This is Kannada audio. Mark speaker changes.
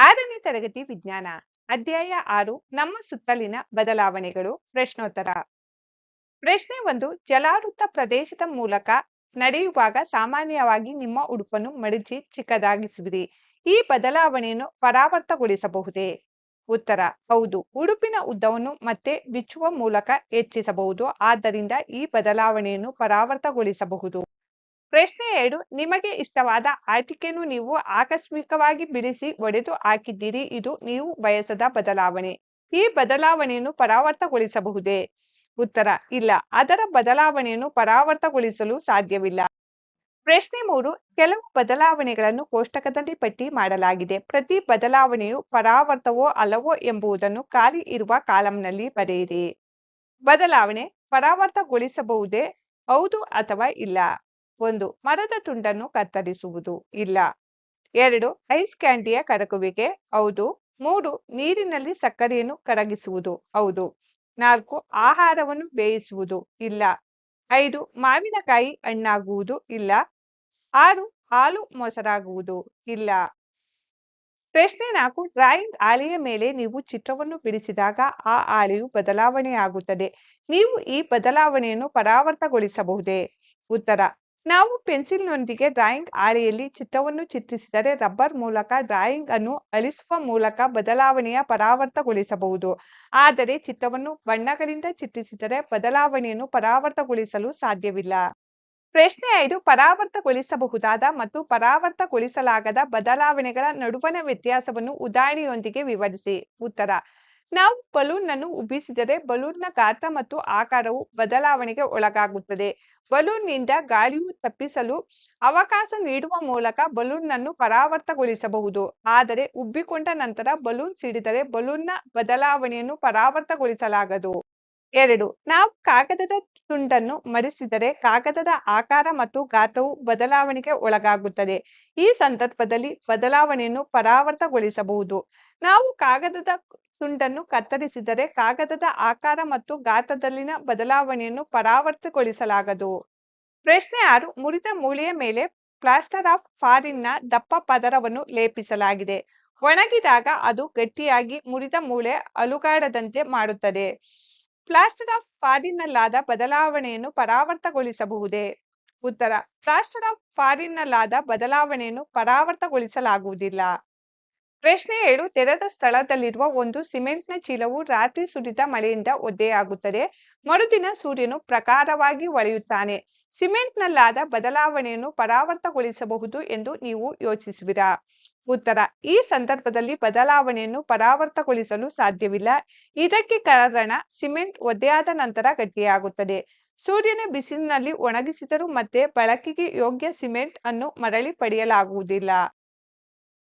Speaker 1: ಆರನೇ ತರಗತಿ ವಿಜ್ಞಾನ, ಅಧ್ಯಾಯ ಆರು, ನಮ್ಮ ಸುತ್ತಲಿನ ಬದಲಾವಣೆಗಳು, ಪ್ರಶ್ನೋತ್ತರ. ಪ್ರಶ್ನೆ ಒಂದು, ಜಲಾವೃತ ಪ್ರದೇಶದ ಮೂಲಕ ನಡೆಯುವಾಗ ಸಾಮಾನ್ಯವಾಗಿ ನಿಮ್ಮ ಉಡುಪನ್ನು ಮಡಚಿ ಚಿಕ್ಕದಾಗಿಸುವಿರಿ. ಈ ಬದಲಾವಣೆಯನ್ನು ಪರಾವರ್ತಗೊಳಿಸಬಹುದೇ? ಉತ್ತರ, ಹೌದು, ಉಡುಪಿನ ಉದ್ದವನ್ನು ಮತ್ತೆ ಬಿಚ್ಚುವ ಮೂಲಕ ಹೆಚ್ಚಿಸಬಹುದು. ಆದ್ದರಿಂದ ಈ ಬದಲಾವಣೆಯನ್ನು ಪರಾವರ್ತಗೊಳಿಸಬಹುದು. ಪ್ರಶ್ನೆ ಎರಡು, ನಿಮಗೆ ಇಷ್ಟವಾದ ಆಟಿಕೆಯನ್ನು ನೀವು ಆಕಸ್ಮಿಕವಾಗಿ ಬಿಡಿಸಿ ಒಡೆದು ಹಾಕಿದ್ದೀರಿ, ಇದು ನೀವು ಬಯಸದ ಬದಲಾವಣೆ. ಈ ಬದಲಾವಣೆಯನ್ನು ಪರಾವರ್ತಗೊಳಿಸಬಹುದೇ? ಉತ್ತರ, ಇಲ್ಲ. ಅದರ ಬದಲಾವಣೆಯನ್ನು ಪರಾವರ್ತಗೊಳಿಸಲು ಸಾಧ್ಯವಿಲ್ಲ. ಪ್ರಶ್ನೆ ಮೂರು, ಕೆಲವು ಬದಲಾವಣೆಗಳನ್ನು ಕೋಷ್ಟಕದಲ್ಲಿ ಪಟ್ಟಿ ಮಾಡಲಾಗಿದೆ. ಪ್ರತಿ ಬದಲಾವಣೆಯು ಪರಾವರ್ತವೋ ಅಲ್ಲವೋ ಎಂಬುದನ್ನು ಖಾಲಿ ಇರುವ ಕಾಲಂನಲ್ಲಿ ಬರೆಯಿರಿ. ಬದಲಾವಣೆ ಪರಾವರ್ತಗೊಳಿಸಬಹುದೇ? ಹೌದು ಅಥವಾ ಇಲ್ಲ? ಒಂದು ಮರದ ತುಂಡನ್ನು ಕತ್ತರಿಸುವುದು ಇಲ್ಲ. ಎರಡು, ಐಸ್ ಕ್ಯಾಂಡಿಯ ಕರಗುವಿಕೆ ಹೌದು. ಮೂರು, ನೀರಿನಲ್ಲಿ ಸಕ್ಕರೆಯನ್ನು ಕರಗಿಸುವುದು, ಹೌದು. ನಾಲ್ಕು, ಆಹಾರವನ್ನು ಬೇಯಿಸುವುದು ಇಲ್ಲ. ಐದು, ಮಾವಿನಕಾಯಿ ಹಣ್ಣಾಗುವುದು ಇಲ್ಲ. ಆರು, ಹಾಲು ಮೊಸರಾಗುವುದು ಇಲ್ಲ. ಪ್ರಶ್ನೆ ನಾಲ್ಕು, ಡ್ರಾಯಿಂಗ್ ಹಾಳೆಯ ಮೇಲೆ ನೀವು ಚಿತ್ರವನ್ನು ಬಿಡಿಸಿದಾಗ ಆ ಹಾಳೆಯು ಬದಲಾವಣೆಯಾಗುತ್ತದೆ. ನೀವು ಈ ಬದಲಾವಣೆಯನ್ನು ಪರಾವರ್ತಗೊಳಿಸಬಹುದೇ? ಉತ್ತರ ನಾವು ಪೆನ್ಸಿಲ್ನೊಂದಿಗೆ ಡ್ರಾಯಿಂಗ್ ಹಾಳೆಯಲ್ಲಿ ಚಿತ್ರವನ್ನು ಚಿತ್ರಿಸಿದರೆ ರಬ್ಬರ್ ಮೂಲಕ ಡ್ರಾಯಿಂಗ್ ಅನ್ನು ಅಳಿಸುವ ಮೂಲಕ ಬದಲಾವಣೆಯ ಪರಾವರ್ತಗೊಳಿಸಬಹುದು. ಆದರೆ ಚಿತ್ರವನ್ನು ಬಣ್ಣಗಳಿಂದ ಚಿತ್ರಿಸಿದರೆ ಬದಲಾವಣೆಯನ್ನು ಪರಾವರ್ತಗೊಳಿಸಲು ಸಾಧ್ಯವಿಲ್ಲ. ಪ್ರಶ್ನೆ ಐದು, ಪರಾವರ್ತಗೊಳಿಸಬಹುದಾದ ಮತ್ತು ಪರಾವರ್ತಗೊಳಿಸಲಾಗದ ಬದಲಾವಣೆಗಳ ನಡುವಣ ವ್ಯತ್ಯಾಸವನ್ನು ಉದಾಹರಣೆಯೊಂದಿಗೆ ವಿವರಿಸಿ. ಉತ್ತರ ನಾವು ಬಲೂನ್ ಅನ್ನು ಉಬ್ಬಿಸಿದರೆ ಬಲೂನ್ನ ಗಾತ್ರ ಮತ್ತು ಆಕಾರವು ಬದಲಾವಣೆಗೆ ಒಳಗಾಗುತ್ತದೆ. ಬಲೂನ್ನಿಂದ ಗಾಳಿಯು ತಪ್ಪಿಸಲು ಅವಕಾಶ ನೀಡುವ ಮೂಲಕ ಬಲೂನ್ ಅನ್ನು ಪರಾವರ್ತಗೊಳಿಸಬಹುದು. ಆದರೆ ಉಬ್ಬಿಕೊಂಡ ನಂತರ ಬಲೂನ್ ಸಿಡಿದರೆ ಬಲೂನ್ನ ಬದಲಾವಣೆಯನ್ನು ಪರಾವರ್ತಗೊಳಿಸಲಾಗದು. ಎರಡು, ನಾವು ಕಾಗದದ ತುಂಡನ್ನು ಮಡಿಸಿದರೆ ಕಾಗದದ ಆಕಾರ ಮತ್ತು ಗಾತ್ರವು ಬದಲಾವಣೆಗೆ ಒಳಗಾಗುತ್ತದೆ. ಈ ಸಂದರ್ಭದಲ್ಲಿ ಬದಲಾವಣೆಯನ್ನು ಪರಾವರ್ತಗೊಳಿಸಬಹುದು. ನಾವು ಕಾಗದದ ತುಂಡನ್ನು ಕತ್ತರಿಸಿದರೆ ಕಾಗದದ ಆಕಾರ ಮತ್ತು ಗಾತ್ರದಲ್ಲಿನ ಬದಲಾವಣೆಯನ್ನು ಪರಾವರ್ತಗೊಳಿಸಲಾಗದು. ಪ್ರಶ್ನೆ ಆರು, ಮುರಿದ ಮೂಳೆಯ ಮೇಲೆ ಪ್ಲಾಸ್ಟರ್ ಆಫ್ ಫಾರಿನ್ನ ದಪ್ಪ ಪದರವನ್ನು ಲೇಪಿಸಲಾಗಿದೆ. ಒಣಗಿದಾಗ ಅದು ಗಟ್ಟಿಯಾಗಿ ಮುರಿದ ಮೂಳೆ ಅಲುಗಾಡದಂತೆ ಮಾಡುತ್ತದೆ. ಪ್ಲಾಸ್ಟರ್ ಆಫ್ ಫಾರಿನ್ನಲ್ಲಾದ ಬದಲಾವಣೆಯನ್ನು ಪರಾವರ್ತಗೊಳಿಸಬಹುದೇ? ಉತ್ತರ, ಪ್ಲಾಸ್ಟರ್ ಆಫ್ ಫಾರಿನ್ನಲ್ಲಾದ ಬದಲಾವಣೆಯನ್ನು ಪರಾವರ್ತಗೊಳಿಸಲಾಗುವುದಿಲ್ಲ. ಪ್ರಶ್ನೆ ಏಳು, ತೆರೆದ ಸ್ಥಳದಲ್ಲಿರುವ ಒಂದು ಸಿಮೆಂಟ್ನ ಚೀಲವು ರಾತ್ರಿ ಸುರಿದ ಮಳೆಯಿಂದ ಒದ್ದೆಯಾಗುತ್ತದೆ. ಮರುದಿನ ಸೂರ್ಯನು ಪ್ರಕಾರವಾಗಿ ಹೊಳೆಯುತ್ತಾನೆ ಸಿಮೆಂಟ್ನಲ್ಲಾದ ಬದಲಾವಣೆಯನ್ನು ಪರಾವರ್ತಗೊಳಿಸಬಹುದು ಎಂದು ನೀವು ಯೋಚಿಸುವಿರಾ? ಉತ್ತರ, ಈ ಸಂದರ್ಭದಲ್ಲಿ ಬದಲಾವಣೆಯನ್ನು ಪರಾವರ್ತಗೊಳಿಸಲು ಸಾಧ್ಯವಿಲ್ಲ. ಇದಕ್ಕೆ ಕಾರಣ ಸಿಮೆಂಟ್ ಒದ್ದೆಯಾದ ನಂತರ ಗಟ್ಟಿಯಾಗುತ್ತದೆ. ಸೂರ್ಯನ ಬಿಸಿಲಿನಲ್ಲಿ ಒಣಗಿಸಿದರೂ ಮತ್ತೆ ಬಳಕೆಗೆ ಯೋಗ್ಯ ಸಿಮೆಂಟ್ ಅನ್ನು ಮರಳಿ ಪಡೆಯಲಾಗುವುದಿಲ್ಲ.